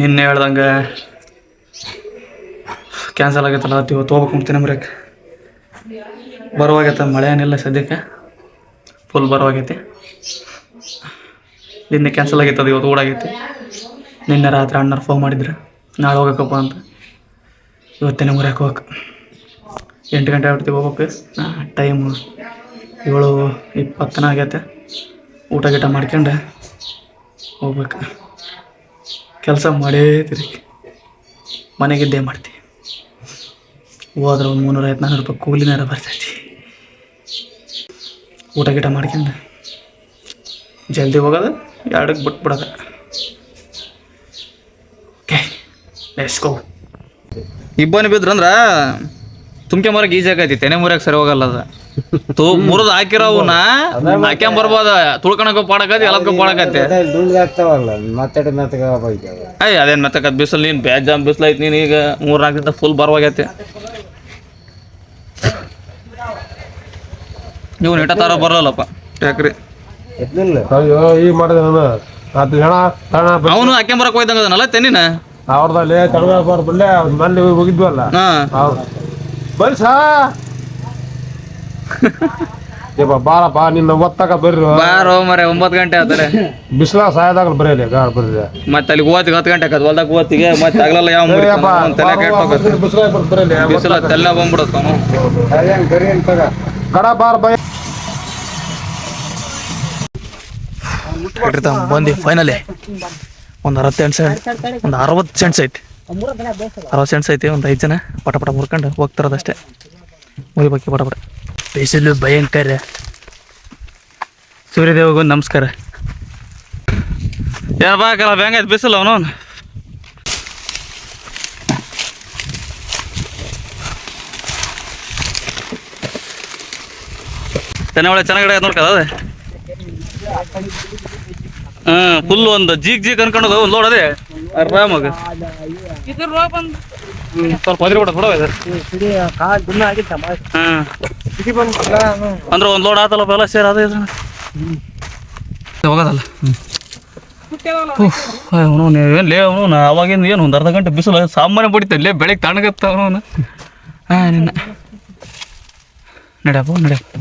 ನಿನ್ನೆ ಹೇಳ್ದಂಗೆ ಕ್ಯಾನ್ಸಲ್ ಆಗೈತಲ್ಲ, ಇವತ್ತು ಹೋಗ್ಬೇಕು ಅಂತೀನಿ ಮರ್ಯಾಕೆ ಬರುವಾಗೈತೆ, ಮಳೆ ಏನಿಲ್ಲ ಸದ್ಯಕ್ಕೆ. ಫುಲ್ ಬರುವಾಗೈತಿ. ನಿನ್ನೆ ಕ್ಯಾನ್ಸಲ್ ಆಗೈತೆ ಅದು ಇವತ್ತು ಓಡಾಗೈತಿ ನಿನ್ನೆ ರಾತ್ರಿ ಅಣ್ಣರು ಫೋನ್ ಮಾಡಿದ್ರೆ, ನಾಳೆ ಹೋಗಬೇಕಪ್ಪ ಅಂತ. ಇವತ್ತಿನ ಮುರಿಯಕ್ಕೆ ಹೋಗಕ್ಕೆ ಎಂಟು ಗಂಟೆ ಆಗ್ಬಿಡ್ತೀವಿ ಹೋಗ್ಬೇಕು. ಟೈಮು ಏಳು ಇಪ್ಪತ್ತನ ಆಗೈತೆ. ಊಟ ಗೀಟ ಮಾಡ್ಕೊಂಡು, ಹೋಗ್ಬೇಕು. ಕೆಲಸ ಮಾಡೇ ತಿರುಗಿ. ಮನೆಗಿದ್ದೇ ಮಾಡ್ತೀವಿ. ಹೋದ್ರೆ ಒಂದು ಮುನ್ನೂರ ಐದು ನಾನ್ನೂರು ರೂಪಾಯಿ ಕೂಲಿನಾರ ಬರ್ತೈತಿ. ಊಟ ಗೀಟ ಮಾಡ್ಕೊಂಡು ಜಲ್ದಿ ಹೋಗೋದು ಎರಡಕ್ಕೆ ಬಿಟ್ಬಿಡೋದು ಓಕೆ ಗೋ ಇಬ್ಬನಿ ಬಿದ್ರಂದ್ರ ತುಮ್ಕೆ ಮರಕ್ಕೆ ಈಜಿ ಆಗೈತಿ ತೆನೆ ಮುರಿಯಕ್ಕೆ ಸರಿ ಹೋಗಲ್ಲ ಅದ ತು ಮುರಿದು ಹಾಕಿರೋವನ್ನ ಹಾಕ್ಯಾಂಬ ಬರ್ಬೋದ. ತುಳ್ಕಣಕ್ಕ ಪಾಡಕತಿ ಮೆತ್ತಗ ಹೋಗ್ತಾವ ಅಯ್ಯ ಅದೇನ್ ಮೆತ್ತಕತ್ ಬಿಸಿಲು ನೀನ್ ಬೇಜಾಮ್ ಬಿಸಿಲು ಐತಿ ನೀನ್ ಈಗ ಮೂರ್ ನಾಲ್ಕು ದಿನ ಫುಲ್ ಬರವಾಗೈತೆ ನೀವು ನೆಟ ತರ ಬರಲ್ಲಪ್ಪ ಟ್ಯಾಕ್ರಿ ಈಗ ಮಾಡಿದೆ ಅವನು ಹಾಕ್ಯಾಂಬರಕ್ಕೆ ಹೋಯ್ದಂಗ ಅದನ್ನಲ್ಲ ತೆನ್ನಿನ ಅವ್ರದಲ್ಲಿ ತಡಗಾರ ಬಲ್ಲೆ ಮೊನ್ನೆ ಹೋಗಿದ್ವಲ್ಲ. ಹಾ. ಅವ್ರು ಬರ್ರಿ ಸಾ ಏಪ್ಪ ಬಾರಪ್ಪ ನಿನ್ನ ಒತ್ತಕ ಬರ್ರಿ. ಬಾರೋ ಮರೆ ಒಂಬತ್ತು ಗಂಟೆ ಆತಾರೆ ಬಿಸಿಲಾಗ ಸಾಯದಾಗ ಬರ್ರಿ ಗಾಳ ಬರ್ರಿ. ಮತ್ತೆ ಅಲ್ಲಿ ಓತಿಗೆ ಹತ್ತು ಗಂಟೆ ಆಕತ್ ಹೊಲ್ದಾಗ ಓತಿಗೆ ಮತ್ತೆ ಆಗಲಲ್ಲ ಯಾವ ತಲೆ ಕೆಟ್ಟೋಗತ್ತೆ ಬಿಸಿಲ ತೆಲ್ಲ ಬಂದ್ಬಿಡತ್ತ ಗಡ ಬಾರ ಬೈ ಬಂದು ಫೈನಲಿ ಒಂದು ಅರವತ್ತೆಂಟು ಸೆಂಟ್ ಒಂದ್ ಅರವತ್ತು ಸೆಂಟ್ಸ್ ಐತಿ. ಅರವತ್ ಸೆಂಟ್ಸ್ ಐತಿ ಒಂದ್ ಐದ್ ಜನ ಪಟ ಪಟ ಮುರ್ಕೊಂಡು ಹೋಗ್ತಿರೋದಷ್ಟೇ ಮುಗಿಬೇಕು ಪಟ ಪಟ ಬಿಸಿಲು ಭಯಂಕರ. ಸೂರ್ಯದೇವಗೊಂದು ನಮಸ್ಕಾರ. ಏನು ಬಾಕಲ್ಲ ಹೆಂಗೈತೆ ಬಿಸಿಲು ಅವನು. ತೆನೆ ಒಳ್ಳೆ ಚೆನ್ನಾಗಿ ನೋಡ್ಕದ ಅದೇ. ಹಾಂ ಫುಲ್ ಒಂದು ಜೀಗ್ ಜೀಗ್ ಅನ್ಕೊಂಡು ಒಂದು ಆರಾಮಾಗ. ಹ್ಮ್, ಸ್ವಲ್ಪ ಅದ್ರ ಬಿಡ ಬಿಡವ ಹಾಂ. ಅಂದ್ರೆ ಒಂದು ಲೋಡ್ ಆತಲ್ಲ ಸೇರ್ ಅದೇ ಹೋಗೋದಲ್ಲ. ಅವನು ಏನು ಲೇ ಅವನು ಅವಾಗಿಂದ ಏನು ಒಂದು ಅರ್ಧ ಗಂಟೆ ಬಿಸಿಲು ಸಾಮಾನ್ಯ ಬಡಿತ ಇಲ್ಲೇ ಬೆಳಿಗ್ಗೆ ತಣ್ಣಗತ್ತ ಅವನು. ಹಾಂ ನಿನ್ನ. ನಡ್ಯಪ್ಪ ನಡ್ಯಪ್ಪ.